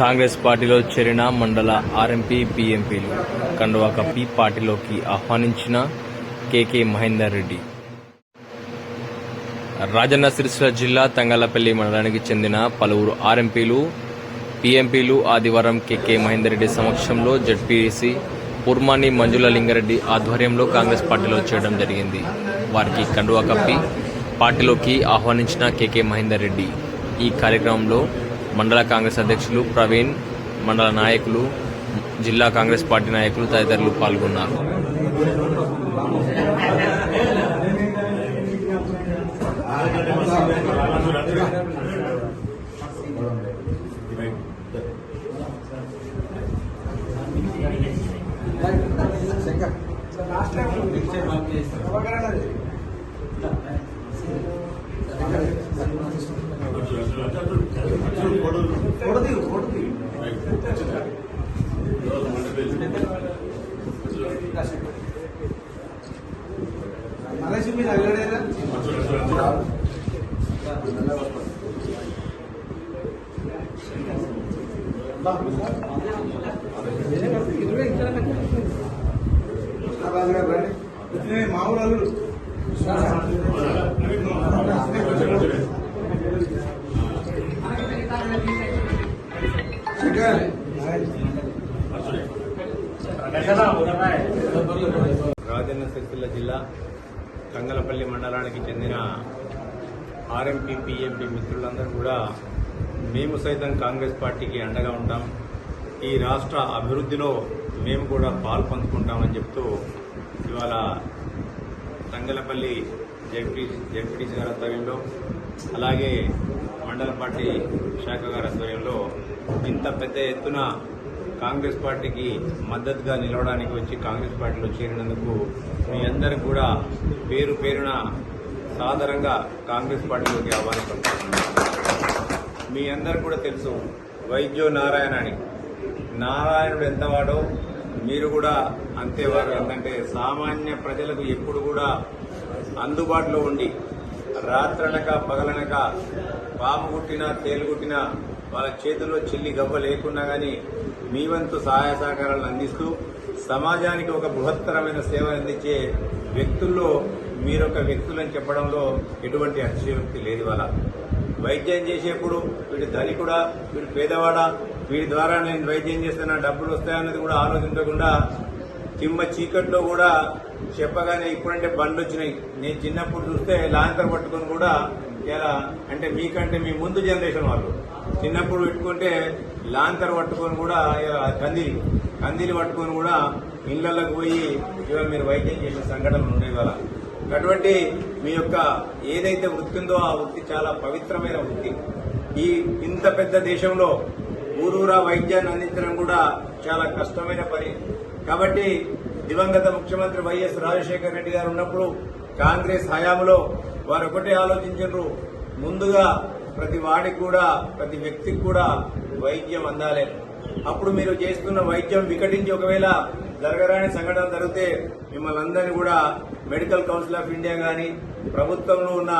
కాంగ్రెస్ పార్టీలో చేరిన మండల ఆర్ఎంపీ బీఎంపీలు కండువా కప్పి పార్టీలోకి ఆహ్వానించిన కేకే మహేందర్ రెడ్డి. రాజన్న సిరిసిల్ల జిల్లా తంగలపల్లి మండలానికి చెందిన పలువురు ఆర్ఎంపీలు పీఎంపీలు ఆదివారం కేకే మహేందర్ రెడ్డి సమక్షంలో జడ్పీసీ పూర్మాని మంజుల లింగారెడ్డి ఆధ్వర్యంలో కాంగ్రెస్ పార్టీలో చేరడం జరిగింది. వారికి కండువా కప్పి పార్టీలోకి ఆహ్వానించిన కేకే మహేందర్ రెడ్డి ఈ కార్యక్రమంలో మండల కాంగ్రెస్ అధ్యక్షులు ప్రవీణ్ మండల నాయకులు జిల్లా కాంగ్రెస్ పార్టీ నాయకులు తదితరులు పాల్గొన్నారు. మలేషి మీద అల్లడేరా మామూలు అల్లుడు. రాజన్న సిరిసిల్ల జిల్లా కంగలపల్లి మండలానికి చెందిన ఆర్ఎంపీ పిఎంపీ మిత్రులందరూ కూడా మేము సైతం కాంగ్రెస్ పార్టీకి అండగా ఉంటాం. ఈ రాష్ట్ర అభివృద్ధిలో మేము కూడా పాలు పంచుకుంటామని చెప్తూ ఇవాళ తంగలపల్లి జడ్పీ జడ్పీటీసీ గారి ఆధ్వర్యంలో అలాగే మండల పార్టీ శాఖ గారి ఆధ్వర్యంలో ఇంత పెద్ద ఎత్తున కాంగ్రెస్ పార్టీకి మద్దతుగా నిలవడానికి వచ్చి కాంగ్రెస్ పార్టీలో చేరినందుకు మీ అందరికి కూడా పేరు పేరున సాదరంగా కాంగ్రెస్ పార్టీలోకి ఆహ్వానిస్తున్నాను మీ అందరికి కూడా తెలుసు వైద్యో నారాయణ అని. నారాయణుడు ఎంతవాడో మీరు కూడా అంతేవారు ఎందుకంటే సామాన్య ప్రజలకు ఎప్పుడు కూడా అందుబాటులో ఉండి రాత్రనక పగలనక పాము కుట్టినా తేలుగుట్టినా వాళ్ళ చేతుల్లో చిల్లి గవ్వ లేకున్నా కానీ మీ వంతు సహాయ సహకారాలను అందిస్తూ సమాజానికి ఒక బృహత్తరమైన సేవ అందించే వ్యక్తుల్లో మీరొక వ్యక్తులని చెప్పడంలో ఎటువంటి అతిశయోక్తి లేదు వాళ్ళ వైద్యం చేసేప్పుడు వీడి ధనికుడా వీడి పేదవాడా వీడి ద్వారా నేను వైద్యం చేస్తే నా డబ్బులు వస్తాయన్నది కూడా ఆలోచించకుండా చిమ్మ చీకట్లో కూడా చెప్పగానే ఇప్పుడంటే బండ్లు వచ్చినాయి నేను చిన్నప్పుడు చూస్తే లాంతర్ పట్టుకొని కూడా ఇలా అంటే మీకంటే మీ ముందు జనరేషన్ వాళ్ళు. చిన్నప్పుడు పెట్టుకుంటే లాంతర్ పట్టుకొని కూడా ఇలా కందిలి కందిలి పట్టుకొని కూడా ఇళ్ళలోకి పోయి ఇవాళ మీరు వైద్యం చేసిన సంఘటనలు ఉన్నాయి ఇవాళ. అటువంటి మీ యొక్క ఏదైతే వృత్తి ఉందో ఆ వృత్తి చాలా పవిత్రమైన వృత్తి. ఈ ఇంత పెద్ద దేశంలో ఊరూరా వైద్యాన్ని అందించడం కూడా చాలా కష్టమైన పని. కాబట్టి దివంగత ముఖ్యమంత్రి వైఎస్ రాజశేఖర రెడ్డి గారు ఉన్నప్పుడు కాంగ్రెస్ హయాంలో వారు ఒకటే ఆలోచించారు ముందుగా ప్రతి వాడికి కూడా ప్రతి వ్యక్తికి కూడా వైద్యం అందాలి. అప్పుడు మీరు చేస్తున్న వైద్యం వికటించి ఒకవేళ జరగరాని సంఘటన జరిగితే మిమ్మల్ని అందరినీ కూడా మెడికల్ కౌన్సిల్ ఆఫ్ ఇండియా కానీ ప్రభుత్వంలో ఉన్న